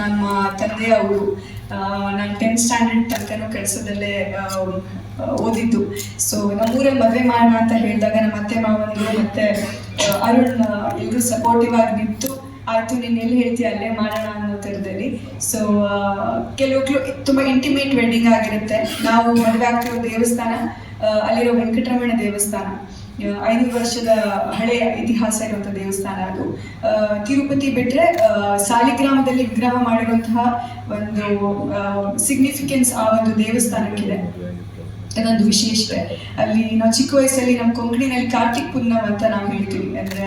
ನಮ್ಮ ತಂದೆ ಅವರು ನಾನು ಟೆಂತ್ ಸ್ಟ್ಯಾಂಡರ್ಡ್ ತನಕನೂ ಕೆಲಸದಲ್ಲೇ ಓದಿದ್ದು. ಸೊ ನಮ್ಮೂರೇ ಮದುವೆ ಮಾಡೋಣ ಅಂತ ಹೇಳಿದಾಗ ನಮ್ಮ ಅತ್ತೆ ಮಾವನಿಗೆ ಮತ್ತೆ ಅರುಣ್ ಇವರು ಸಪೋರ್ಟಿವ್ ಆಗಿ ನಿಂತು ಆಯ್ತು, ನೀನು ಎಲ್ಲಿ ಹೇಳ್ತೀಯ, ಅಲ್ಲೇ ಮಾಡೋಣ ಅನ್ನೋ ಥರದಲ್ಲಿ. ಸೊ ಕೆಲವು ತುಂಬ ಇಂಟಿಮೇಟ್ ವೆಡ್ಡಿಂಗ್ ಆಗಿರುತ್ತೆ. ನಾವು ಮದುವೆ ಆಗ್ತಿರೋ ದೇವಸ್ಥಾನ ಅಲ್ಲಿರೋ ವೆಂಕಟರಮಣ ದೇವಸ್ಥಾನ. ಐನೂರು ವರ್ಷದ ಹಳೆಯ ಇತಿಹಾಸ ಇರುವಂತಹ ದೇವಸ್ಥಾನ ಅದು. ತಿರುಪತಿ ಬಿಟ್ರೆ ಸಾಲಿಗ್ರಾಮದಲ್ಲಿ ವಿಗ್ರಹ ಮಾಡಿರುವಂತಹ ಒಂದು ಸಿಗ್ನಿಫಿಕೆನ್ಸ್ ಆ ಒಂದು ದೇವಸ್ಥಾನಕ್ಕಿದೆ. ಅದೊಂದು ವಿಶೇಷತೆ. ಅಲ್ಲಿ ನಾವು ಚಿಕ್ಕ ವಯಸ್ಸಲ್ಲಿ ನಮ್ಮ ಕೊಂಕಣಿನಲ್ಲಿ ಕಾರ್ತಿಕ್ ಪೂರ್ಣಮ್ ಅಂತ ನಾವು ಹೇಳ್ತೀವಿ. ಅಂದ್ರೆ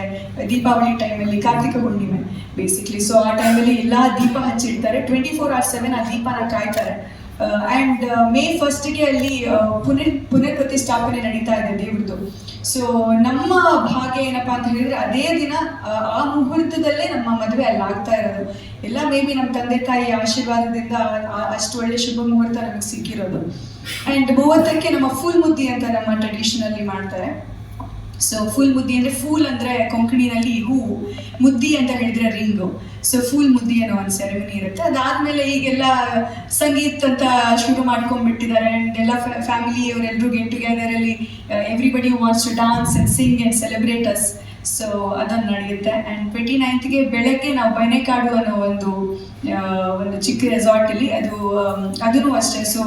ದೀಪಾವಳಿ ಟೈಮಲ್ಲಿ ಕಾರ್ತಿಕ ಹುಣ್ಣಿಮೆ ಬೇಸಿಕ್ಲಿ ಸೊ ಆ ಟೈಮಲ್ಲಿ ಎಲ್ಲಾ ದೀಪ ಹಚ್ಚಿಡ್ತಾರೆ. ಟ್ವೆಂಟಿ ಫೋರ್ ಆರ್ ಸೆವೆನ್ ಆ ದೀಪನ ಕಾಯ್ತಾರೆ. ಆ್ಯಂಡ್ ಮೇ ಫಸ್ಟ್ಗೆ ಅಲ್ಲಿ ಆ, ಪುನರ್ ಪುನರ್ ಪ್ರತಿಷ್ಠಾಪನೆ ನಡೀತಾ ಇದೆ ದೇವ್ರದ್ದು. ಸೊ ನಮ್ಮ ಭಾಗ್ಯ ಏನಪ್ಪಾ ಅಂತ ಹೇಳಿದ್ರೆ ಅದೇ ದಿನ ಆ, ಮುಹೂರ್ತದಲ್ಲೇ ನಮ್ಮ ಮದುವೆ ಅಲ್ಲಿ ಆಗ್ತಾ ಇರೋದು. ಎಲ್ಲ ಮೇ ಬಿ ನಮ್ಮ ತಂದೆ ತಾಯಿ ಆಶೀರ್ವಾದದಿಂದ ಅಷ್ಟು ಒಳ್ಳೆ ಶುಭ ಮುಹೂರ್ತ ನಮಗೆ ಸಿಕ್ಕಿರೋದು. ಅಂಡ್ ಮೂವತ್ತಕ್ಕೆ ನಮ್ಮ ಫುಲ್ ಮುದ್ದಿ ಅಂತ ನಮ್ಮ ಟ್ರೆಡಿಷನಲ್ಲಿ ಮಾಡ್ತಾರೆ. ಸೊ ಫುಲ್ ಮುದ್ದಿ ಅಂದರೆ ಫೂಲ್ ಅಂದ್ರೆ ಕೊಂಕಣಿನಲ್ಲಿ ಹೂವು ಮುದ್ದಿ ಅಂತ ಹೇಳಿದ್ರೆ ರಿಂಗು ಸೊ ಫೂಲ್ ಮುದ್ದಿ ಅನ್ನೋ ಒಂದು ಸೆರೆಮನಿ ಇರುತ್ತೆ. ಅದಾದ್ಮೇಲೆ ಈಗೆಲ್ಲ ಸಂಗೀತ ಅಂತ ಶುರು ಮಾಡ್ಕೊಂಡ್ಬಿಟ್ಟಿದ್ದಾರೆ. ಅಂಡ್ ಎಲ್ಲ ಫ್ಯಾಮಿಲಿ ಅವರೆಲ್ಲರೂ ಗೆಟ್ ಟುಗೆದರ್ ಅಲ್ಲಿ everybody wants to dance and sing and celebrate us so ಅದನ್ನು ನಡೆಯುತ್ತೆ. ಆ್ಯಂಡ್ ಟ್ವೆಂಟಿ ನೈನ್ತ್ಗೆ ಬೆಳಗ್ಗೆ ನಾವು ಬೈನೆಕಾಡು ಅನ್ನೋ ಒಂದು ಒಂದು ಚಿಕ್ಕ ರೆಸಾರ್ಟಲ್ಲಿ ಅದು ಅದೂ ಅಷ್ಟೇ. ಸೊ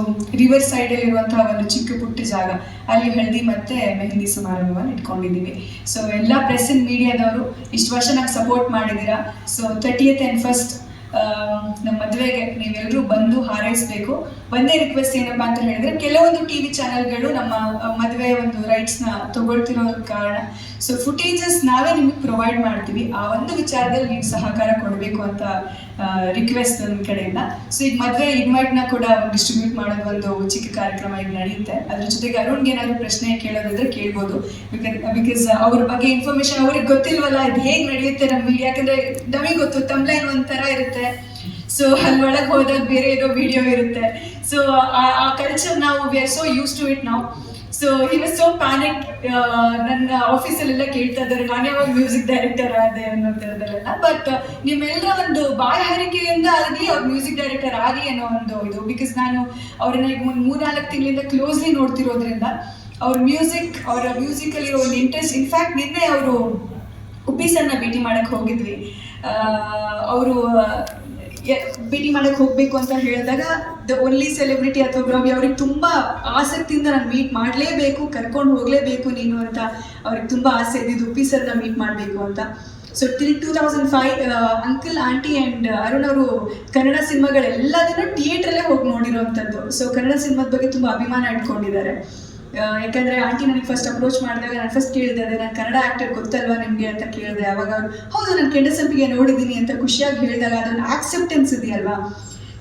ರಿವರ್ ಸೈಡ್ ಅಲ್ಲಿ ಇರುವಂತಹ ಒಂದು ಚಿಕ್ಕ ಪುಟ್ಟ ಜಾಗ. ಅಲ್ಲಿ ಹಳದಿ ಮತ್ತೆ ಮೆಹಂದಿ ಸಮಾರಂಭವನ್ನು ಇಟ್ಕೊಂಡಿದ್ದೀವಿ. ಸೊ ಎಲ್ಲ ಪ್ರೆಸ್ ಅಂಡ್ ಮೀಡಿಯಾದವರು ಇಷ್ಟು ವರ್ಷ ಸಪೋರ್ಟ್ ಮಾಡಿದ್ದೀರಾ ಸೊ ತರ್ಟಿಯತ್ ಆ್ಯಂಡ್ ಫಸ್ಟ್ ನಮ್ಮ ಮದುವೆಗೆ ನೀವೆಲ್ಲರೂ ಬಂದು ಹಾರೈಸಬೇಕು. ಒಂದೇ ರಿಕ್ವೆಸ್ಟ್ ಏನಪ್ಪಾ ಅಂತ ಹೇಳಿದ್ರೆ, ಕೆಲವೊಂದು ಟಿವಿ ಚಾನೆಲ್ಗಳು ನಮ್ಮ ಮದುವೆ ಒಂದು ರೈಟ್ಸ್ನ ತಗೊಳ್ತಿರೋ ಕಾರಣ. ಸೊ ಫುಟೇಜಸ್ ನಾವೇ ನಿಮಗೆ ಪ್ರೊವೈಡ್ ಮಾಡ್ತೀವಿ. ಆ ಒಂದು ವಿಚಾರದಲ್ಲಿ ನೀವು ಸಹಕಾರ ಕೊಡಬೇಕು ಅಂತ ರಿಕ್ವೆಸ್ಟ್ ನನ್ನ ಕಡೆಯಿಂದ. ಸೊ ಈಗ ಮದುವೆ ನ ಕೂಡ ಡಿಸ್ಟ್ರಿಬ್ಯೂಟ್ ಮಾಡೋದು ಒಂದು ಚಿಕ್ಕ ಕಾರ್ಯಕ್ರಮ ಈಗ ನಡೆಯುತ್ತೆ. ಅದ್ರ ಜೊತೆಗೆ ಅರುಣ್ಗೆ ಏನಾದ್ರು ಪ್ರಶ್ನೆ ಕೇಳೋದಾದ್ರೆ ಕೇಳ್ಬೋದು. ಬಿಕಾಸ್ ಅವ್ರ ಬಗ್ಗೆ ಇನ್ಫಾರ್ಮೇಶನ್ ಅವ್ರಿಗೆ ಗೊತ್ತಿಲ್ವಲ್ಲ, ಇದು ಹೇಗೆ ನಡೆಯುತ್ತೆ ನಮ್ಮ ಯಾಕಂದ್ರೆ ನಮಗೆ ಗೊತ್ತು ತಮ್ಲೈನ್ ಒಂಥರ ಇರುತ್ತೆ. ಸೊ ಅಲ್ಲಿ ಒಳಗೆ ಹೋದಾಗ ಬೇರೆ ಏನೋ ವಿಡಿಯೋ ಇರುತ್ತೆ. ಸೊ ಆ ಕಲ್ಚರ್ ನಾವು we are so use to it ನಾವು so he was so panic ನನ್ನ ಆಫೀಸಲ್ಲೆಲ್ಲ ಕೇಳ್ತಾ ಇದ್ದಾರೆ. ನಾನು ಯಾವಾಗ ಮ್ಯೂಸಿಕ್ ಡೈರೆಕ್ಟರ್ ಆದೆ ಅನ್ನೋ ಬಟ್ ನಿಮ್ಮೆಲ್ಲರ ಒಂದು ಬಾಯಹಾರಿಕೆಯಿಂದ ಆಗಲಿ ಅವ್ರು ಮ್ಯೂಸಿಕ್ ಡೈರೆಕ್ಟರ್ ಆಗಲಿ ಅನ್ನೋ ಒಂದು ಇದು. ಬಿಕಾಸ್ ನಾನು ಅವ್ರನ್ನ ಈಗ ಒಂದು ಮೂರ್ನಾಲ್ಕು ತಿಂಗಳಿಂದ ಕ್ಲೋಸ್ಲಿ ನೋಡ್ತಿರೋದ್ರಿಂದ, ಅವ್ರ ಮ್ಯೂಸಿಕ್ ಅವರ ಮ್ಯೂಸಿಕಲ್ಲಿರೋ ಒಂದು ಇಂಟ್ರೆಸ್ಟ್ ಇನ್ಫ್ಯಾಕ್ಟ್ ನಿನ್ನೆ ಅವರು ಉಪ್ಪಿ ಭೇಟಿ ಮಾಡಕ್ಕೆ ಹೋಗಿದ್ವಿ. ಅವರು ಭೇಟಿ ಮಾಡಕ್ ಹೋಗ್ಬೇಕು ಅಂತ ಹೇಳಿದಾಗ ದ ಓನ್ಲಿ ಸೆಲೆಬ್ರಿಟಿ ಅಥವಾ ಬ್ರವಿ ಅವ್ರಿಗೆ ತುಂಬಾ ಆಸಕ್ತಿಯಿಂದ ನಾನು ಮೀಟ್ ಮಾಡಲೇಬೇಕು, ಕರ್ಕೊಂಡು ಹೋಗಲೇಬೇಕು ನೀನು ಅಂತ ಅವ್ರಿಗೆ ತುಂಬಾ ಆಸೆ ಇದ್ದಿದ್ದು ಉಪ್ಪಿ ಸರ್ನ ಮೀಟ್ ಮಾಡಬೇಕು ಅಂತ. So till two thousand five uncle aunty and Arun ಅವರು ಕನ್ನಡ ಸಿನಿಮಾಗಳೆಲ್ಲದನ್ನು ಥಿಯೇಟ್ರಲ್ಲೇ ಹೋಗಿ ನೋಡಿರೋವಂಥದ್ದು ಸೊ ಕನ್ನಡ ಸಿನಿಮಾದ ಬಗ್ಗೆ ತುಂಬ ಅಭಿಮಾನ ಇಟ್ಕೊಂಡಿದ್ದಾರೆ. ಯಾಕಂದ್ರೆ ಆಂಟಿ ನನಗೆ ಫಸ್ಟ್ ಅಪ್ರೋಚ್ ಮಾಡಿದಾಗ ನಾನು ಫಸ್ಟ್ ಕೇಳಿದೆ, ಅದೇ ನಾನು ಕನ್ನಡ ಆಕ್ಟರ್ ಗೊತ್ತಲ್ವಾ ನಿಮಗೆ ಅಂತ ಕೇಳಿದೆ. ಅವಾಗ ಅವ್ರು, ಹೌದು, ನಾನು ಕೆಂಡಸಂಪಿಗೆ ನೋಡಿದ್ದೀನಿ ಅಂತ ಖುಷಿಯಾಗಿ ಹೇಳಿದಾಗ ಅದೊಂದು ಆಕ್ಸೆಪ್ಟೆನ್ಸ್ ಇದೆಯಲ್ವಾ?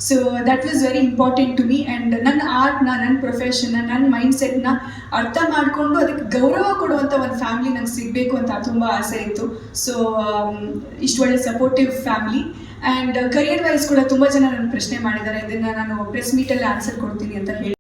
So that was very important to me and ನನ್ನ ಆರ್ಟ್ನ ನನ್ನ ಪ್ರೊಫೆಷನ್ನ ನನ್ನ ಮೈಂಡ್ ಸೆಟ್ನ ಅರ್ಥ ಮಾಡಿಕೊಂಡು ಅದಕ್ಕೆ ಗೌರವ ಕೊಡುವಂಥ ಒಂದು ಫ್ಯಾಮಿಲಿ ನಂಗೆ ಸಿಗಬೇಕು ಅಂತ ತುಂಬ ಆಸೆ ಇತ್ತು. ಸೊ ಇಷ್ಟು ಒಳ್ಳೆ supportive family and career wise ಕೂಡ ತುಂಬ ಜನ ನನ್ನ ಪ್ರಶ್ನೆ ಮಾಡಿದ್ದಾರೆ. ಇದನ್ನು ನಾನು ಪ್ರೆಸ್ ಮೀಟಲ್ಲಿ ಆನ್ಸರ್ ಕೊಡ್ತೀನಿ ಅಂತ ಹೇಳಿ.